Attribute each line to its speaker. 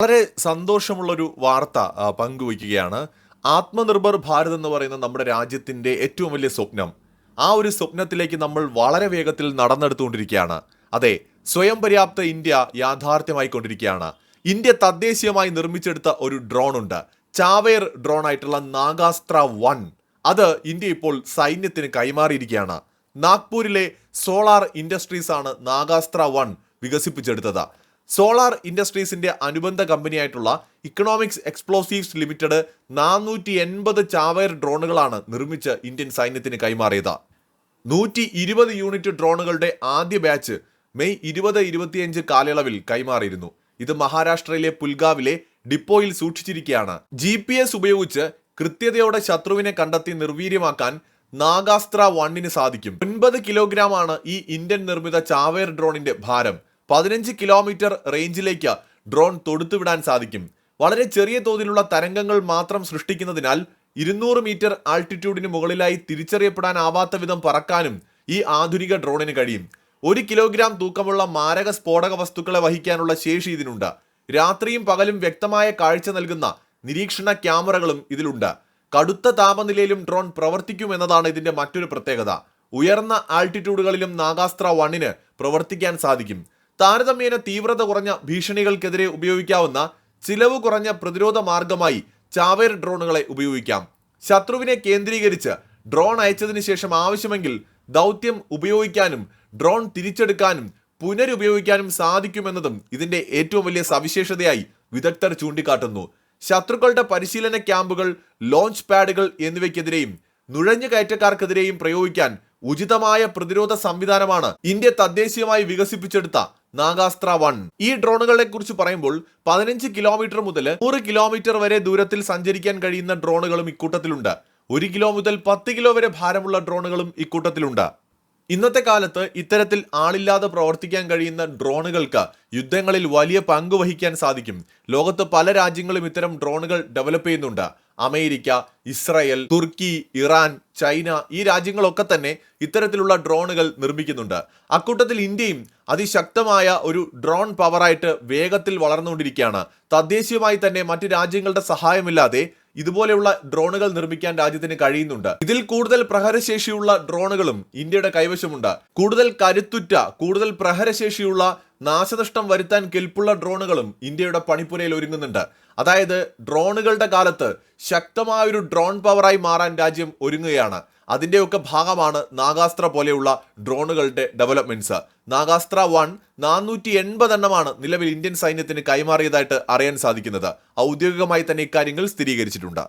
Speaker 1: വളരെ സന്തോഷമുള്ളൊരു വാർത്ത പങ്കുവയ്ക്കുകയാണ് ആത്മനിർഭർ ഭാരത് എന്ന് പറയുന്ന നമ്മുടെ രാജ്യത്തിൻ്റെ ഏറ്റവും വലിയ സ്വപ്നം ആ ഒരു സ്വപ്നത്തിലേക്ക് നമ്മൾ വളരെ വേഗത്തിൽ നടന്നെടുത്തുകൊണ്ടിരിക്കുകയാണ് അതെ സ്വയം പര്യാപ്ത ഇന്ത്യ യാഥാർത്ഥ്യമായി കൊണ്ടിരിക്കുകയാണ് ഇന്ത്യ തദ്ദേശീയമായി നിർമ്മിച്ചെടുത്ത ഒരു ഡ്രോൺ ഉണ്ട് ചാവേർ ഡ്രോൺ ആയിട്ടുള്ള നാഗാസ്ത്ര വൺ അത് ഇന്ത്യ ഇപ്പോൾ സൈന്യത്തിന് കൈമാറിയിരിക്കുകയാണ് നാഗ്പൂരിലെ സോളാർ ഇൻഡസ്ട്രീസ് ആണ് നാഗാസ്ത്ര വൺ വികസിപ്പിച്ചെടുത്തത് സോളാർ ഇൻഡസ്ട്രീസിന്റെ അനുബന്ധ കമ്പനിയായിട്ടുള്ള ഇക്കണോമിക്സ് എക്സ്പ്ലോസീവ്സ് ലിമിറ്റഡ് നാനൂറ്റി എൺപത് ചാവയർ ഡ്രോണുകളാണ് നിർമ്മിച്ച് ഇന്ത്യൻ സൈന്യത്തിന് കൈമാറിയത് നൂറ്റി ഇരുപത് യൂണിറ്റ് ഡ്രോണുകളുടെ ആദ്യ ബാച്ച് മെയ് ഇരുപത് ഇരുപത്തിയഞ്ച് കാലയളവിൽ കൈമാറിയിരുന്നു ഇത് മഹാരാഷ്ട്രയിലെ പുൽഗാവിലെ ഡിപ്പോയിൽ സൂക്ഷിച്ചിരിക്കുകയാണ് ജി പി എസ് ഉപയോഗിച്ച് കൃത്യതയോടെ ശത്രുവിനെ കണ്ടെത്തി നിർവീര്യമാക്കാൻ നാഗാസ്ത്ര വണ്ണിന് സാധിക്കും ഒൻപത് കിലോഗ്രാം ആണ് ഈ ഇന്ത്യൻ നിർമ്മിത ചാവേർ ഡ്രോണിന്റെ ഭാരം പതിനഞ്ച് കിലോമീറ്റർ റേഞ്ചിലേക്ക് ഡ്രോൺ തൊടുത്തുവിടാൻ സാധിക്കും വളരെ ചെറിയ തോതിലുള്ള തരംഗങ്ങൾ മാത്രം സൃഷ്ടിക്കുന്നതിനാൽ ഇരുന്നൂറ് മീറ്റർ ആൾട്ടിറ്റ്യൂഡിന് മുകളിലായി തിരിച്ചറിയപ്പെടാനാവാത്ത വിധം പറക്കാനും ഈ ആധുനിക ഡ്രോണിന് കഴിയും ഒരു കിലോഗ്രാം തൂക്കമുള്ള മാരക സ്ഫോടക വസ്തുക്കളെ വഹിക്കാനുള്ള ശേഷി ഇതിനുണ്ട് രാത്രിയും പകലും വ്യക്തമായ കാഴ്ച നൽകുന്ന നിരീക്ഷണ ക്യാമറകളും ഇതിലുണ്ട് കടുത്ത താപനിലയിലും ഡ്രോൺ പ്രവർത്തിക്കുമെന്നതാണ് ഇതിന്റെ മറ്റൊരു പ്രത്യേകത ഉയർന്ന ആൾട്ടിറ്റ്യൂഡുകളിലും നാഗാസ്ത്ര വണ്ണിന് പ്രവർത്തിക്കാൻ സാധിക്കും താരതമ്യേന തീവ്രത കുറഞ്ഞ ഭീഷണികൾക്കെതിരെ ഉപയോഗിക്കാവുന്ന ചിലവ് കുറഞ്ഞ പ്രതിരോധ മാർഗമായി ചാവേർ ഡ്രോണുകളെ ഉപയോഗിക്കാം ശത്രുവിനെ കേന്ദ്രീകരിച്ച് ഡ്രോൺ അയച്ചതിന് ശേഷം ആവശ്യമെങ്കിൽ ദൗത്യം ഉപയോഗിക്കാനും ഡ്രോൺ തിരിച്ചെടുക്കാനും പുനരുപയോഗിക്കാനും സാധിക്കുമെന്നതും ഇതിന്റെ ഏറ്റവും വലിയ സവിശേഷതയായി വിദഗ്ധർ ചൂണ്ടിക്കാട്ടുന്നു ശത്രുക്കളുടെ പരിശീലന ക്യാമ്പുകൾ ലോഞ്ച് പാഡുകൾ എന്നിവയ്ക്കെതിരെയും നുഴഞ്ഞു കയറ്റക്കാർക്കെതിരെയും പ്രയോഗിക്കാൻ ഉചിതമായ പ്രതിരോധ സംവിധാനമാണ് ഇന്ത്യ തദ്ദേശീയമായി വികസിപ്പിച്ചെടുത്ത നാഗാസ്ത്ര വൺ ഈ ഡ്രോണുകളെ കുറിച്ച് പറയുമ്പോൾ പതിനഞ്ച് കിലോമീറ്റർ മുതൽ നൂറ് കിലോമീറ്റർ വരെ ദൂരത്തിൽ സഞ്ചരിക്കാൻ കഴിയുന്ന ഡ്രോണുകളും ഇക്കൂട്ടത്തിലുണ്ട് ഒരു കിലോ മുതൽ പത്ത് കിലോ വരെ ഭാരമുള്ള ഡ്രോണുകളും ഇക്കൂട്ടത്തിലുണ്ട് ഇന്നത്തെ കാലത്ത് ഇത്തരത്തിൽ ആളില്ലാതെ പ്രവർത്തിക്കാൻ കഴിയുന്ന ഡ്രോണുകൾക്ക് യുദ്ധങ്ങളിൽ വലിയ പങ്ക് വഹിക്കാൻ സാധിക്കും ലോകത്ത് പല രാജ്യങ്ങളും ഇത്തരം ഡ്രോണുകൾ ഡെവലപ്പ് ചെയ്യുന്നുണ്ട് അമേരിക്ക ഇസ്രയേൽ തുർക്കി ഇറാൻ ചൈന ഈ രാജ്യങ്ങളൊക്കെ തന്നെ ഇത്തരത്തിലുള്ള ഡ്രോണുകൾ നിർമ്മിക്കുന്നുണ്ട് അക്കൂട്ടത്തിൽ ഇന്ത്യയും അതിശക്തമായ ഒരു ഡ്രോൺ പവറായിട്ട് വേഗത്തിൽ വളർന്നുകൊണ്ടിരിക്കുകയാണ് തദ്ദേശീയമായി തന്നെ മറ്റു രാജ്യങ്ങളുടെ സഹായമില്ലാതെ ഇതുപോലെയുള്ള ഡ്രോണുകൾ നിർമ്മിക്കാൻ രാജ്യത്തിന് കഴിയുന്നുണ്ട് ഇതിൽ കൂടുതൽ പ്രഹരശേഷിയുള്ള ഡ്രോണുകളും ഇന്ത്യയുടെ കൈവശമുണ്ട് കൂടുതൽ കരുത്തുറ്റ കൂടുതൽ പ്രഹരശേഷിയുള്ള നാശനഷ്ടം വരുത്താൻ കെൽപ്പുള്ള ഡ്രോണുകളും ഇന്ത്യയുടെ പണിപ്പുരയിൽ ഒരുങ്ങുന്നുണ്ട് അതായത് ഡ്രോണുകളുടെ കാലത്ത് ശക്തമായ ഒരു ഡ്രോൺ പവറായി മാറാൻ രാജ്യം ഒരുങ്ങുകയാണ് അതിൻ്റെയൊക്കെ ഭാഗമാണ് നാഗാസ്ത്ര പോലെയുള്ള ഡ്രോണുകളുടെ ഡെവലപ്മെൻറ്റ്സ് നാഗാസ്ത്ര വൺ നാനൂറ്റി എൺപത് എണ്ണമാണ് നിലവിൽ ഇന്ത്യൻ സൈന്യത്തിന് കൈമാറിയതായിട്ട് അറിയാൻ സാധിക്കുന്നത് ഔദ്യോഗികമായി തന്നെ ഇക്കാര്യങ്ങൾ സ്ഥിരീകരിച്ചിട്ടുണ്ട്